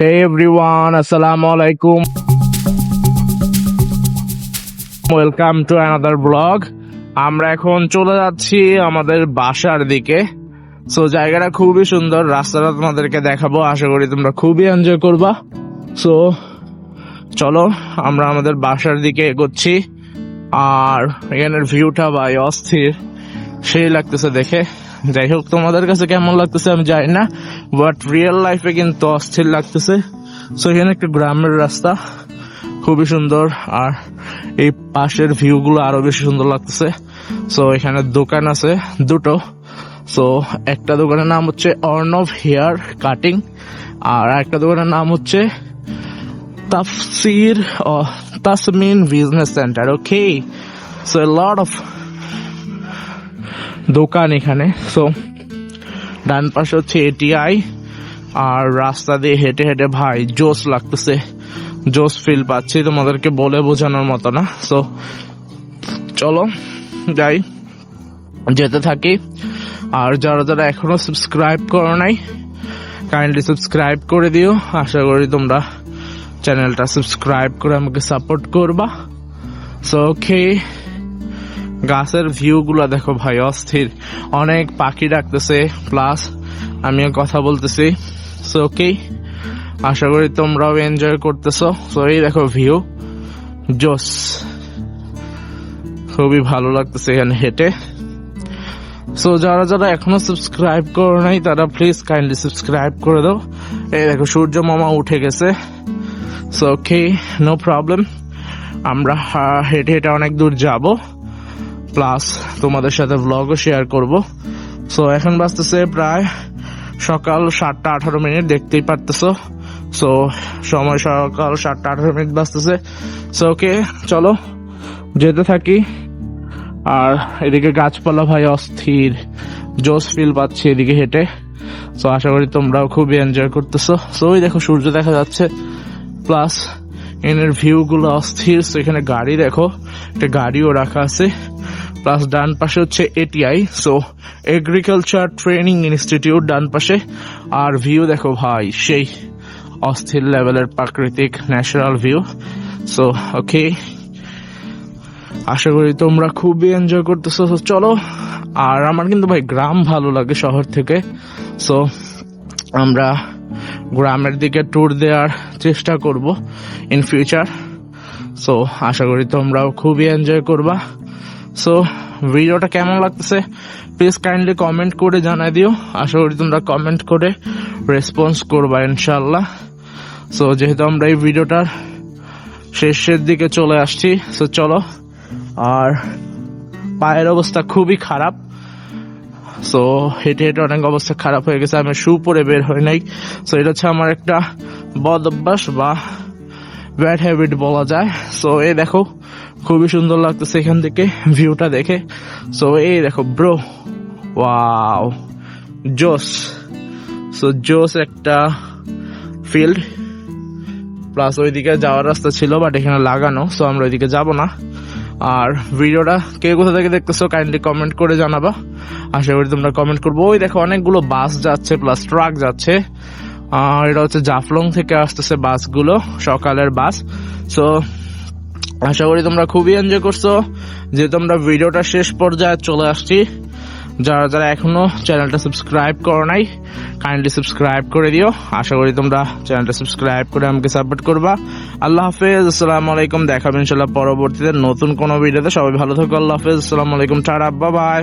Hey everyone, Assalamu alaikum. Welcome to another blog আমরা এখন চলে যাচ্ছি আমাদের বাসার দিকে। সো জায়গাটা খুবই সুন্দর। রাস্তাটা তোমাদেরকে দেখাবো। আশা করি তোমরা খুবই এনজয় করবা। সো চলো আমরা আমাদের বাসার দিকে এগোচ্ছি। আর এখানের ভিউটা ভাই অস্থির। সেই লাগতেছে দেখে। যাই হোক, তোমাদের কাছে কেমন লাগতেছে আমি জানি না বাট রিয়েল লাইফে কিন্তু অস্থির লাগতেছে। সো এখানে একটা গ্রামের রাস্তা, খুবই সুন্দর, আর এই পাশের ভিউ গুলো আরও বেশি সুন্দর লাগতেছে। সো এখানে দোকান আছে, দুটো। সো একটা দোকানের নাম হচ্ছে অর্ণব হেয়ার কাটিং আর একটা দোকানের নাম হচ্ছে Tafsir Tasmin business centre okay so lot of দোকান এখানে। সো ডান পাশে হচ্ছে এটিআই আর রাস্তা দিয়ে হেঁটে হেঁটে ভাই জোস লাগতেছে। জোস ফিল পাচ্ছি তোমাদেরকে বলে বোঝানোর মতো না। সো চলো যাই, যেতে থাকি। আর যারা যারা এখনও সাবস্ক্রাইব করো নাই কাইন্ডলি সাবস্ক্রাইব করে দিও। আশা করি তোমরা চ্যানেলটা সাবস্ক্রাইব করে আমাকে সাপোর্ট করবা। সো ওকে গাছের ভিউ গুলা দেখো ভাই, অস্থির। অনেক পাখি ডাকতেছে প্লাস আমিও কথা বলতেছি। সো ওকে আশা করি তোমরাও এনজয় করতেছো। সো এই দেখো ভিউ জোস। খুবই ভালো লাগতেছে এখানে হেঁটে। সো যারা যারা এখনও সাবস্ক্রাইব করো নাই, তারা প্লিজ কাইন্ডলি সাবস্ক্রাইব করে দাও। এই দেখো, সূর্য মামা উঠে গেছে। সো ওকে নো প্রবলেম আমরা হেঁটে হেঁটে অনেক দূর যাব। প্লাস তোমাদের সাথে ব্লগও শেয়ার করব। সো এখন বাজতেছে প্রায় সকাল সাতটা আঠারো মিনিট, দেখতেই পারতেছো। সো সময় সকাল সাতটা আঠারো মিনিট বাজতেছে। সো ওকে চলো, যেতে থাকি। আর এদিকে গাছপালা ভাই অস্থির জোস ফিল পাচ্ছি এদিকে হেঁটে। সো আশা করি তোমরাও খুবই এনজয় করতেছো। সো ওই দেখো, সূর্য দেখা যাচ্ছে। প্লাস এনের ভিউ গুলো অস্থির। সো এখানে গাড়ি দেখো, একটা গাড়িও রাখা আছে। প্লাস ডান পাশে হচ্ছে ATI so agriculture training institute ডান পাশে। আর ভিউ দেখো ভাই, সেই অস্থির লেভেলের প্রাকৃতিক ন্যাচারাল ভিউ সো ওকে আশা করি তোমরা খুবই এনজয় করতেছো। চলো, আর আমার কিন্তু ভাই গ্রাম ভালো লাগে শহর থেকে। সো আমরা গ্রামের দিকে ট্যুর দেওয়ার চেষ্টা করব ইন ফিউচার সো আশা করি তোমরাও খুবই এনজয় করবা। সো ভিডিওটা কেমন লাগতেছে? প্লিজ কাইন্ডলি কমেন্ট করে জানাই দিও। আশা করি তোমরা কমেন্ট করে রেসপন্স করবা ইনশাল্লাহ সো যেহেতু আমরা এই ভিডিওটার শেষের দিকে চলে আসছি সো চলো। আর পায়ের অবস্থা খুবই খারাপ। সো হেঁটে হেঁটে অনেক অবস্থা খারাপ হয়ে গেছে। আমি শু পরে বের হই নাই। সো এটা হচ্ছে আমার একটা বদ অভ্যাস বা ব্যাড হ্যাবিট বলা যায়। সো এই দেখো খুবই সুন্দর লাগতেছে এখান থেকে ভিউটা দেখে। সো এই দেখো ব্রো ওয়াও জোস সো জোস একটা ফিল্ড প্লাস ওইদিকে যাওয়ার রাস্তা ছিল বাট এখানে লাগানো সো আমরা ওইদিকে যাব না। আর ভিডিওটা কে কোথা থেকে দেখতেছো কাইন্ডলি কমেন্ট করে জানাবা। আশা করি তোমরা কমেন্ট করব। ওই দেখো, অনেকগুলো বাস যাচ্ছে প্লাস ট্রাক যাচ্ছে। আর এটা হচ্ছে জাফলং থেকে আসতেছে বাসগুলো সকালের বাস সো আশা করি তোমরা খুবই এনজয় করছ। যে তোমরা ভিডিওটা শেষ পর্যায়ে চলে আসছি, যারা যারা এখনও চ্যানেলটা সাবস্ক্রাইব করো নাই কাইন্ডলি সাবস্ক্রাইব করে দিও। আশা করি তোমরা চ্যানেলটা সাবস্ক্রাইব করে আমাকে সাপোর্ট করবা। আল্লাহ হাফেজ, আসসালামু আলাইকুম। দেখাবে ইনশাল্লাহ পরবর্তীতে নতুন কোনো ভিডিওতে সবাই ভালো থাকো, আল্লাহ হাফেজ। আসসালামু আলাইকুম, টাটা বাই